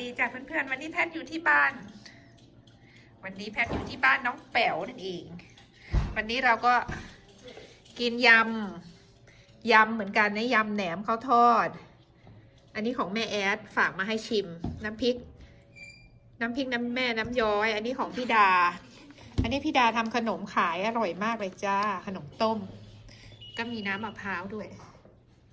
ดีจ้ะเพื่อนๆ วันนี้แพทย์อยู่ที่บ้าน วันนี้แพทย์อยู่ที่บ้านน้องแป๋วนั่นเอง วันนี้เราก็กินยำยำเหมือนกันนะยำแหนมข้าวทอด อันนี้ของแม่แอดฝากมาให้ชิม น้ำพริก น้ำพริกน้ำแม่น้ำย้อย อันนี้ของพี่ดา อันนี้พี่ดาทำขนมขายอร่อยมากเลยจ้า ขนมต้ม ก็มีน้ำมะพร้าวด้วย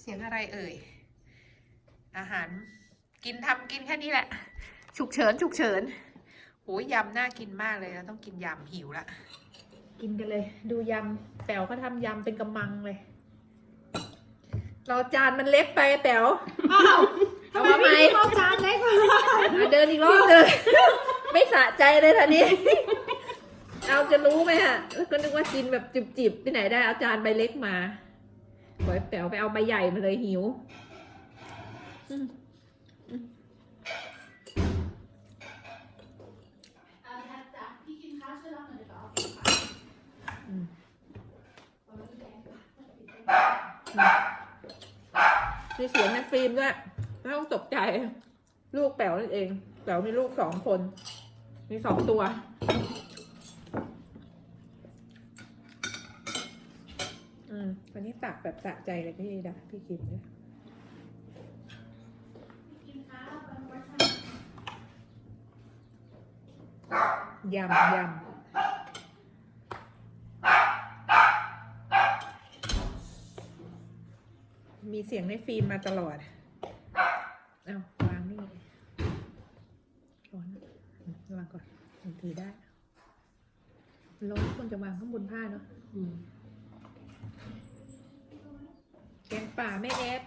เสียงอะไรเอ่ยอาหาร กินทำกินแค่นี้แหละ ฉุกเฉินฉุกเฉินโอ้ยยำน่ากินมากเลยเราต้องกินยำหิวละ กินกันเลย ดูยำแป๋วก็ทำยำเป็นกำมังเลย เราจานมันเล็กไปแป๋วเอามาไหมเอาจานเล็กมาอะเดินอีกรอบเลย ไม่สะใจเลยท่านี้เอาจะรู้ไหมฮะแล้วก็นึกว่ากินแบบจิบๆที่ไหนได้เอาจารย์ใบเล็กมาบอยแป๋วไปเอาใบใหญ่มาเลยหิว อืม มีเสียงในฟิล์มด้วยไม่ต้องตกใจ ลูกแป๋วนั่นเองแป๋วมีลูกสองคน มีสองตัว อืมวันนี้ตักแบบสะใจเลยพี่ดาพี่กินด้วย กินข้าวเป็นวัฒน ยำยำมีเสียงในฟิล์มมาตลอด เอาวางนี่ร้อนวางก่อนถือได้ร้อนควรจะวางข้างบนผ้าเนาะแกงป่าแม่แอด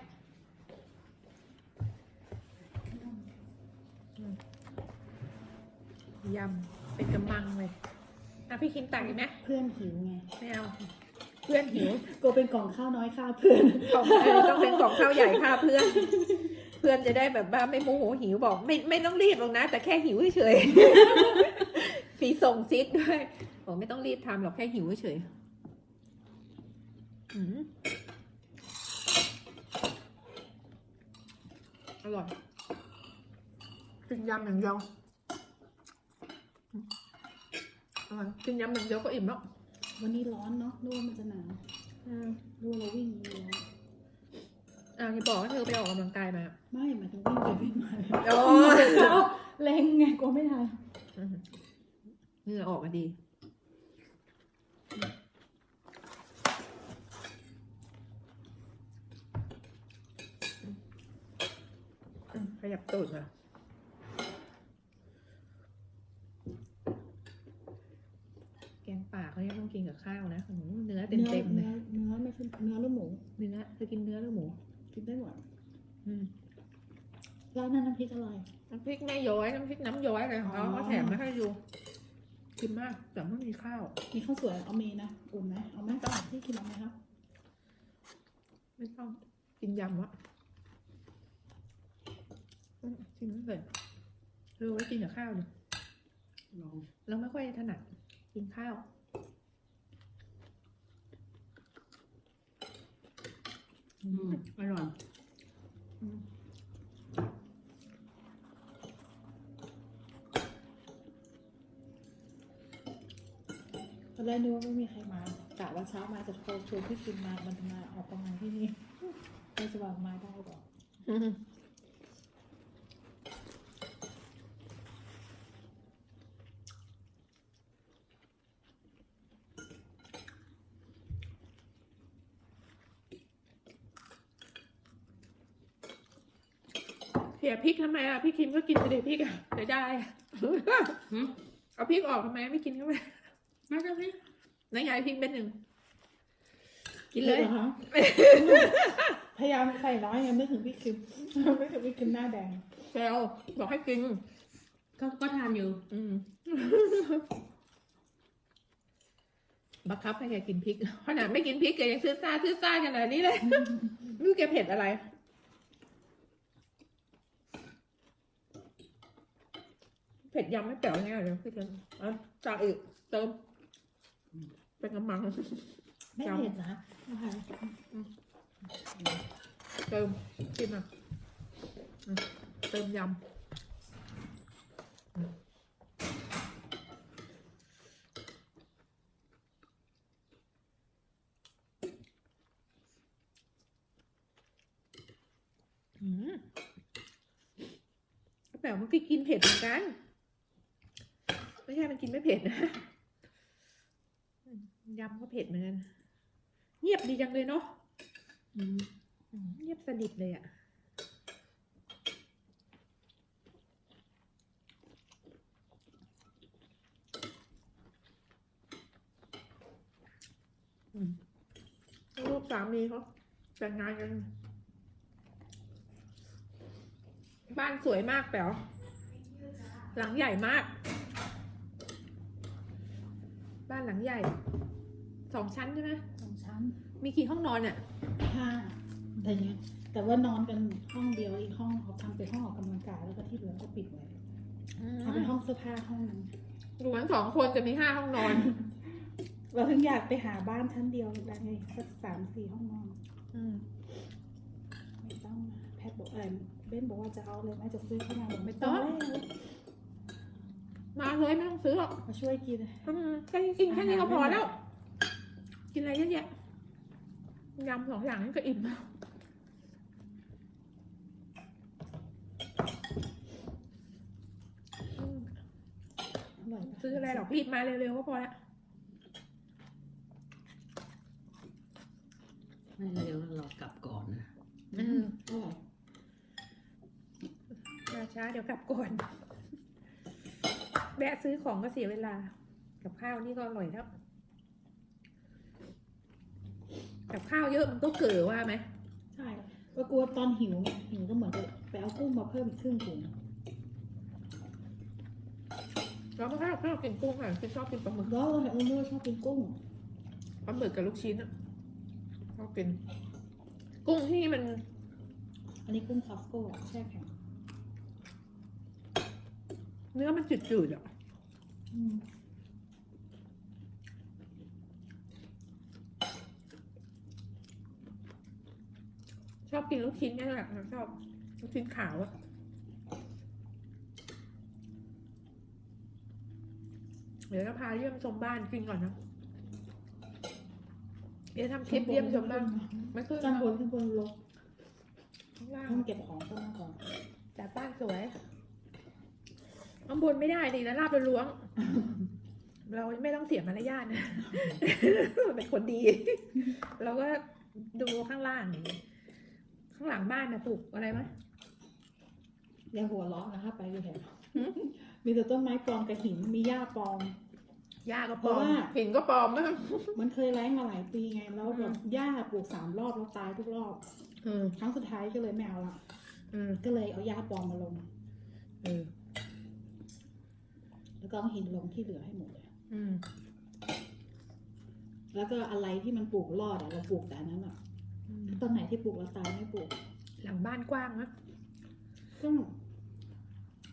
ยำเป็นกำมังเลยอะพี่คิมตักอีกไหมเพื่อนหิวไงไม่เอาเพื่อนหิวกลัวเป็นกล่องข้าวน้อยข้าวเพื่อนกล่องเออต้องเป็นกล่องข้าวใหญ่ค่ะเพื่อน เพื่อนจะได้แบบว่าไม่โมโหหิวบอก ไม่ไม่ต้องรีบหรอกนะ แต่แค่หิวเฉยๆมีส่งซิดด้วยบอกไม่ต้องรีบทำหรอกแค่หิวเฉยอืมอร่อยกินยำอย่างเดียวอร่อย กินยำอย่างเดียวก็อิ่มแล้ววันนี้ร้อนเนาะรู้ว่ามันจะหนาวอืมรู้ว่าเราวิ่งอยู่ร้อนอ่าที่บอกว่าเธอไปออกกำลังกายมาไม่หมายถึงวิ่งไปวิ่งมาเลยโอ้แรงไงกลัวไม่ทันอืมเหงื่อออกมาดีอืมขยับตูดมาแกงป่าเขาเนี่ยต้อง กินกับข้าวนะอืมเนื้อเต็มเต็มๆเลเนื้ยอเนื้อไม่ใช่เนื้อหรือหมูเนื้อเธอกินเนื้อหรือหมูกินได้หมดอืมร้านนั้นน้ำพริกอร่อยน้ำพริกแม่ย้อยน้ำพริกน้ำย้อยอะไรของเขาอ๋อเขาแถมมาให้ดูกินมากแต่ไม่มีข้าวมีข้าวสวยเอาเมนะอุ่นไหมเอาไหมต้องพี่กินเอาไหมครับไม่ต้องกินยำวะอืมกินไม่เลยเออไว้กินกับข้าวเนี่ยลองเราไม่ค่อยถนัดกินข้าว อืมอร่อยอืมตอนแรกนึกว่าไม่มีใครมากะว่าเช้ามาจะโทรชวนพี่กินมา มันมาออกกำลังที่นี่ไม่จะวางมาได้หรออื มเสียพริกทำไมอะพี่คิมก็กินไปเลยพริกอะเสียดายอะเอาพริกออกทำไมไม่กินเข้าไปไม่ก็พี่นายยายพริกเป็นหนึ่งกินเลย หรอคะพยายามใส่น้อยไงไม่ถึงพี่คิม ไม่ถึงพี่คิมหน้าแดงแซวบอกให้กิน ก็ก็ทานอยู่อืม บังคับให้แกกินพริกขนาดไม่กินพริกแกยังซื้อซ่าซื้อซ่าขนาดนี้เลยไม่รู้แกเผ็ดอะไร ผ็ดยำไม่แป๋วไงเดี๋ยวพี่เติมอะจ่าอีกเติม เป็นกำมัง ไม่เผ็ดนะนะคะเติมกินอะอืมเติมยอืมแต่มันก็กินเผ็ดเหมือนกันไม่ใช่มันกินไม่เผ็ดนะยำก็เผ็ดเหมือนกันเงียบดีจังเลยเนาะเงียบสนิทเลยอะ่ะลูกสามีเขาแต่งงานกัน บ้านสวยมากแป๋วหลังใหญ่มาก บ้านหลังใหญ่สองชั้นใช่ไหมสองชั้นมีกี่ห้องนอนอะห้าแต่เนี้ยแต่ว่านอนกันห้องเดียวอีกห้องเขาทำเป็นห้องออกกำลังกายแล้วก็ที่เหลือก็ปิดไว้ทำเป็นห้องเสื้อผ้าห้องนึงอยู่กันสองคนจะมีห้าห้องนอน เราถึงอยากไปหาบ้านชั้นเดียวได้ไงสักสามสี่ห้องนอนอืมไม่ต้องแพทย์บอกอะไรเบนบอกว่าจะเอาเลยแม่จะซื้อที่ไหนบอกไม่ต้ต้อองงเลย มาเลยไม่ต้องซื้อหรอกมาช่วยกิน อืมแค่กินแค่นี้ก็พอแล้ว กินอะไรเยอะแยะยำสองอย่างนี้ก็อิ่มแล้วอืมอร่อยปซื้ออะไรหรอกรีบมาเร็วๆก็พอละไม่เร็วเรากลับก่อนนะ อืมอร่อยมาช้าเดี๋ยวกลับก่อน แวะซื้อของก็เสียเวลา กับข้าวนี่ก็อร่อยแล้วกับข้าวเยอะมันก็เก๋อว่าไหมใช่ก็กลัวตอนหิวไงหิวก็เหมือนกับไปเอากุ้งมาเพิ่มอีกครึ่งถุงเราไม่ชอบชอบกินกุ้งค่ะคือชอบกินปลาหมึกแล้วเราเห็นอุ้มด้วยชอบกินกุ้งปลาหมึกกับลูกชิ้นอะชอบกิน กุ้งที่มัน อันนี้กุ้งคอสโก้แช่แข็ง เนื้อมันจืดๆอะอืมชอบกินลูกชิ้นนี่แหละชอบลูกชิ้นขาวอะเดี๋ยวจะพาเยี่ยมชมบ้านกินก่อนนะ เดี๋ยวทำคลิปเยี่ยมชมบ้านไม่ขึ้นข้างบนข้างบนลกข้างล่างต้องเก็บของข้างล่างก่อนแต่บ้านสวย ข้างบนไม่ได้ดีนะลาบไปล้วง เราไม่ต้องเสียมารยาทนะ เป็นคนดี เราก็ดูข้างล่างอย่างนี้ข้างหลังบ้านนะปลูกอะไรไหมอย่าหัวเร้อนนะคะไปเลยเห็นหืมมีแต่ต้นไม้ปลอมกับหินมีหญ้าปลอม หญ้าก็ปเพลอราะมว่า หินก็ปลอมนะมันเคยแล้งมาหลายปีไง แล้วแบบอืมหญ้าปลูกสามรอบแล้วตายทุกรอบเออครั้งสุดท้ายก็เลยไม่เอาละเออก็เลยเอาหญ้าปลอมมาลง เออ แล้วก็เอาหินลงที่เหลือให้หมดเลย อืม แล้วก็อะไรที่มันปลูกรอดอะเราปลูกแต่อันนั้นอะอืม ต้นไหนที่ปลูกแล้วตายไม่ปลูก หลังบ้านกว้างนะก็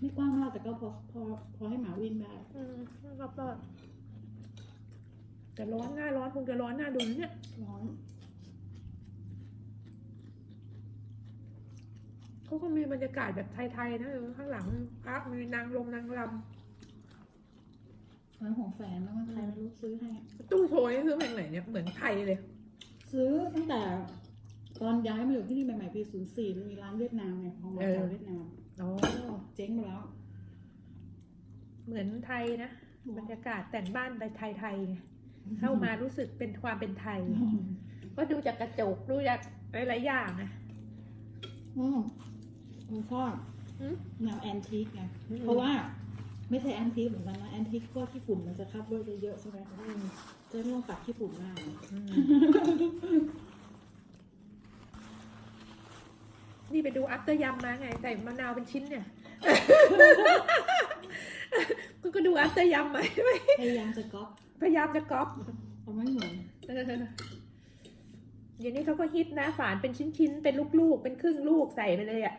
ไม่กว้างมากแต่ก็พอพอพอให้หมาวิ่งได้ อืมรอบรอบแต่ร้อนหน้าร้อนคงจะร้อนหน้าดูนะเนี่ย ร้อน เขาก็มีบรรยากาศแบบไทยๆนะข้างหลังพระมีนางลงนางร ร้านของแฟนแล้วมันใครไม่รู้ซื้อให้ำตู้โชว์นี่ซื้อแพงไหนเนี่ยเหมือนไทยเลย ซื้อตั้งแต่ ตอนย้ายมาอยู่ที่นี่ใหม่ๆปีศูนย์สี่มันมีร้านเวียดนามไงของมาจากเวียดนามอ๋อเจ๊งไปแล้ว เหมือนไทยนะบรรยากาศแต่งบ้านไปไทยๆไงเข้ามารู้สึกเป็นความเป็นไทย ก็ดูจากกระจกดูจากหลายๆอย่างนะอืมผมชอบอืมแนวแอนทิกไงอืมเพราะว่า ไม่ใช่แอนทิกเหมือนกันนะแอนทิกพวกขี้ฝุ่นมันจะคับด้วยเยอะๆใช่ไหมอืมจะไม่ต้องปัดขี้ฝุ่นมากอืมนี่ไปดูอัปเตอร์ยำมาไงใส่มะนาวเป็นชิ้นเนี่ยคุณก็ดูอัปเตอร์ยำมาใช่ไหมพยายามจะก๊อปพยายามจะก๊อปเอาไม่เหมือนเออเดี๋ยวนี้เขาก็ฮิตนะฝานเป็นชิ้นๆเป็นลูกๆ เป็นครึ่งลูกใส่ไปเลยอะ่ะ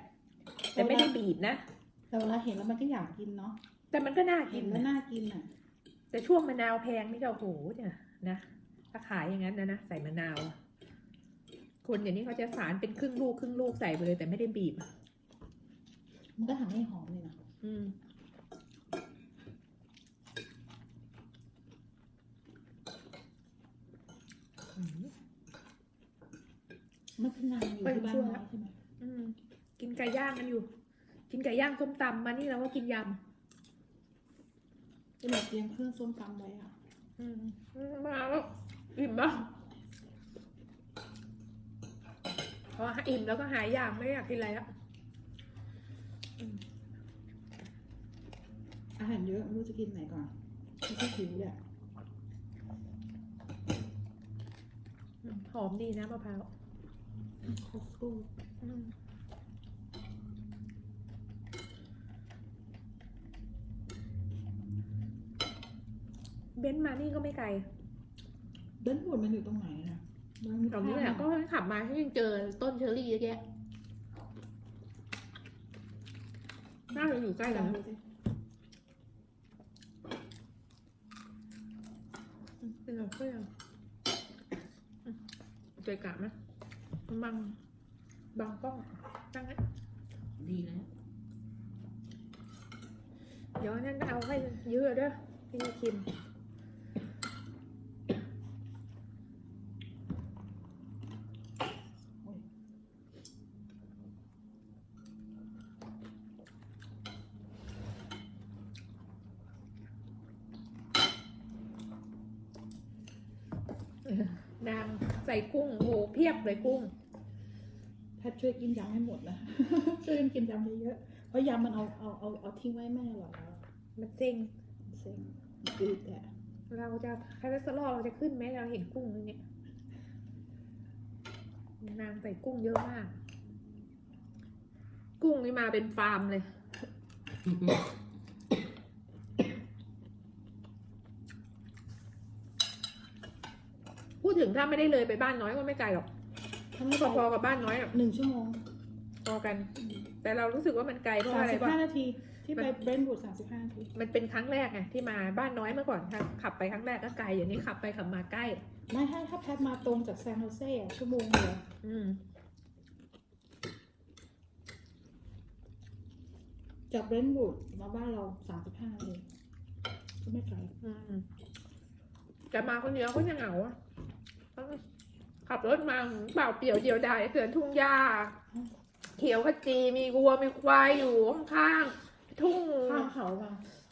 แต่ไม่ได้บีบนะแต่เวลาเห็นแล้วมันก็อยากกินเนาะ แต่มันก็น่ากินมันน่ากินอะ แต่ช่วงมะนาวแพงนี่ก็โอ้โหเนี่ยนะถ้าขายอย่างนั้นนะนะใส่มะนาว คนอย่างนี้เขาจะสารเป็นครึ่งลูกครึ่งลูกใส่ไปเลย แต่ไม่ได้บีบมันก็ทำให้หอมเลยนะอืมมมันคือนางอยู่ที่บ้านอยใช่ไหมอืม กินไก่ย่างกันอยู่ กินไก่ย่างส้มตำมานี่เราก็กินยำ ก็เลยเตรียมเครื่องส้มตำไว้อะำอืมมาแล้วอิ่มปะพออิ่มแล้วก็หายอยากไม่อยากกินอะไรแล้วอาหารเยอะไม่รู้จะกินไหนก่อนไม่ใช่หิวแหละอืมหอมดีนะมะพร้าวครบตู้อื เบนซ์มานี่ก็ไม่ไกลเบนซ์บดมันอยู่ตรงไหนนะมันมีตรงนี้แหละภาพก็ขับมาก็ยังเจอต้นเชอร์รี่เยอะแยะน่าจะอยู่ใกล้กันจำนะดูสิเป็นแบบเพื่อนเจอกะไหมบังบังกล้องตั้งไว้ดีแล้วเดี๋ยวนั่นเอาให้เยอะด้วยพี่จะชิม นางใส่ กุ้งโหเพียบเลยกุ้งแพทย์ช่วยกินยำให้หมดนะ ช่วยกันกินยำเยอะๆเพราะยำมันเอาเอาเอาเอาทิ้งไว้ไม่อร่อยแล้วมันเซ็งเซ็งอืดแหละเราจะคอเลสเตอรอลเราจะขึ้นไหมเราเห็นกุ้งนึงเนี่ยนางใส่กุ้งเยอะมาก กุ้งนี่มาเป็นฟาร์มเลย พูด ถึงถ้าไม่ได้เลยไปบ้านน้อยก็ไม่ไกลหรอกถ้าไม่พอๆกับบ้านน้อยอะหนึ่งชั่วโมงพอกัน แต่เรารู้สึกว่ามันไกลเพราะสามอะไรสิบป่ะ ห้านาที ที่ไปมันเบรนท์บูดสามสิบห้านาที มันเป็นครั้งแรกไงที่มาบ้านน้อยเมื่อก่อนถ้าขับไปครั้งแรกก็ไกลอย่างนี้ขับไปขับมาใกล้ ไม่ถ้าถ้าแพทย์มาตรงจากแซนโฮเซ่อะชั่วโมงเดียวอืม จากเบรนท์บูดมาบ้านเราสามสิบห้านาทีก็ไม่ไกล อืมแต่มาคนเดียวก็ยังเหงาอะต้อง ขับรถมาเปล่าเปลี่ยวเดียวดายเกินทุ่งหญ้าเขียวขจีมีวัวมีควายอยู่ข้างๆทุ่งข้ามเขามา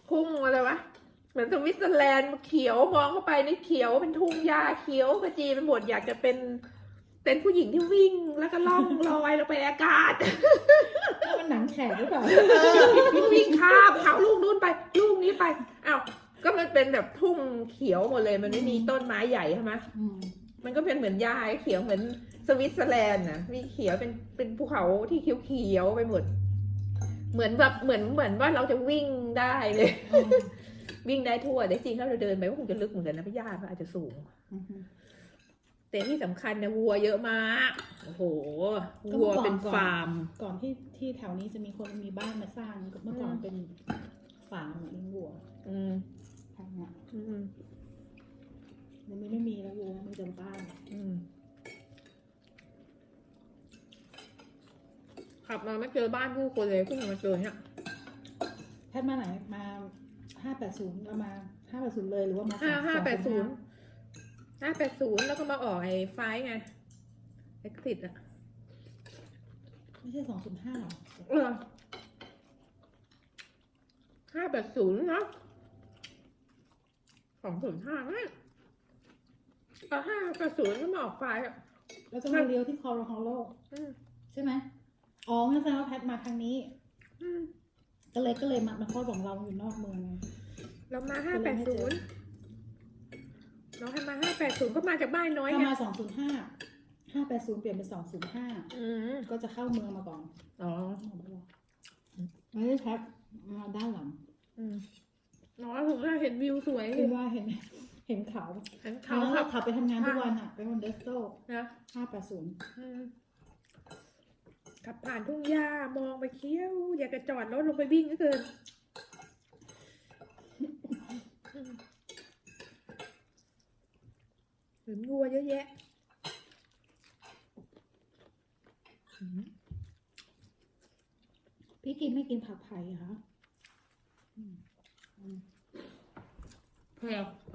ทุ่งอะไรวะเหมือนสวิตเซอร์แลนด์เขียวมองเข้าไปในเขียวเป็นทุ่งหญ้าเขียวขจีเป็นหมดอยากจะเป็นเป็นผู้หญิงที่วิ่งแล้วก็ล่องลอยลงไปอากาศแล้วมันหนังแขกหรือเปล่าวิ่งข้ามเขาลูกนู้นไป ลูกนี้ไปอ้าวก็มันเป็นแบบทุ่งเขียวหมดเลย มันไม่มีต้นไม้ใหญ่ใช่ไหม มมันก็เป็นเหมือนหญ้าเขียวเหมือนสวิตเซอร์แลนด์นะมีเขียวเป็นเป็นภูเขาที่เขียวเขียวๆไปหมด เหมือนแบบเหมือนเหมือนว่าเราจะวิ่งได้เลยอืมวิ่งได้ทั่วแต่จริงๆถ้าเราเดินไปก็คงจะลึกเหมือนกันนะพี่ย่าก็อาจจะสูงอืมแต่ที่สำคัญนะวัวเยอะมากโอ้โหก็วัวเมื่อก่อนเป็นก่อนฟาร์ม ก่อนที่ที่แถวนี้จะมีคนมีบ้านมาสร้างเมื่อก่อนอืมเป็นฟาร์มเลี้ยงวัว อืมทางเนี้ยอื มเดี๋ยวนี้ไม่มีแล้ววัวมีแต่บ้านอืมขับมาไม่เจอบ้านผู้คนเลยเพิ่งมาเจอเนี่ยแพทย์มาไหนมาห้าแปดศูนย์เรามาห้าแปดศูนย์เลยหรือว่ามาห้าห้าแปดศูนย์205ห้าแปดศูนย์แล้วก็มาออกไอ้ไฟล์ไงเอ็กซิสอะไม่ใช่สองศูนย์ห้าหรอเออห้าแปดศูนย์เนาะสองศูนย์ห้าไหม เออห้าแปดศูนย์ก็มาออกไฟล์อะแล้วก็มาเลี้ยวที่คอร์ฮอลโลอืมใช่ไหมอ๋องั้นแสดงว่าแพทมาทางนี้ อืมก็เลยก็เลยมามาคลอดของเราอยู่นอกเมืองไง เรามาห้าแปดศูนย์เราให้มาห้าแปดศูนย์ก็มาจากบ้านน้อยถ้าไงมาสองศูนย์ห้าห้าแปดศูนย์เปลี่ยนเป็นสองศูนย์ห้าอืมก็จะเข้าเมืองมาก่อนอ๋อไม่ได้แพทมาด้านหลัง อืมอ๋อถึงได้เห็นวิวสวยคือว่าเห็น เห็นเขาเห็นเขาเขาคขัรับบขับไปทำงานทุกวันอะไปวันเดสโต้นะห้าแปดศูนย์อืมขับผ่านทุ่งหญ้ามองไปเคี้ยว อยากจะจอดรถลงไปวิ่งก็เกินอืมเห็นวัวเยอะแยะอืมพี่กินไม่กินผักไผ่เหรอคะแพร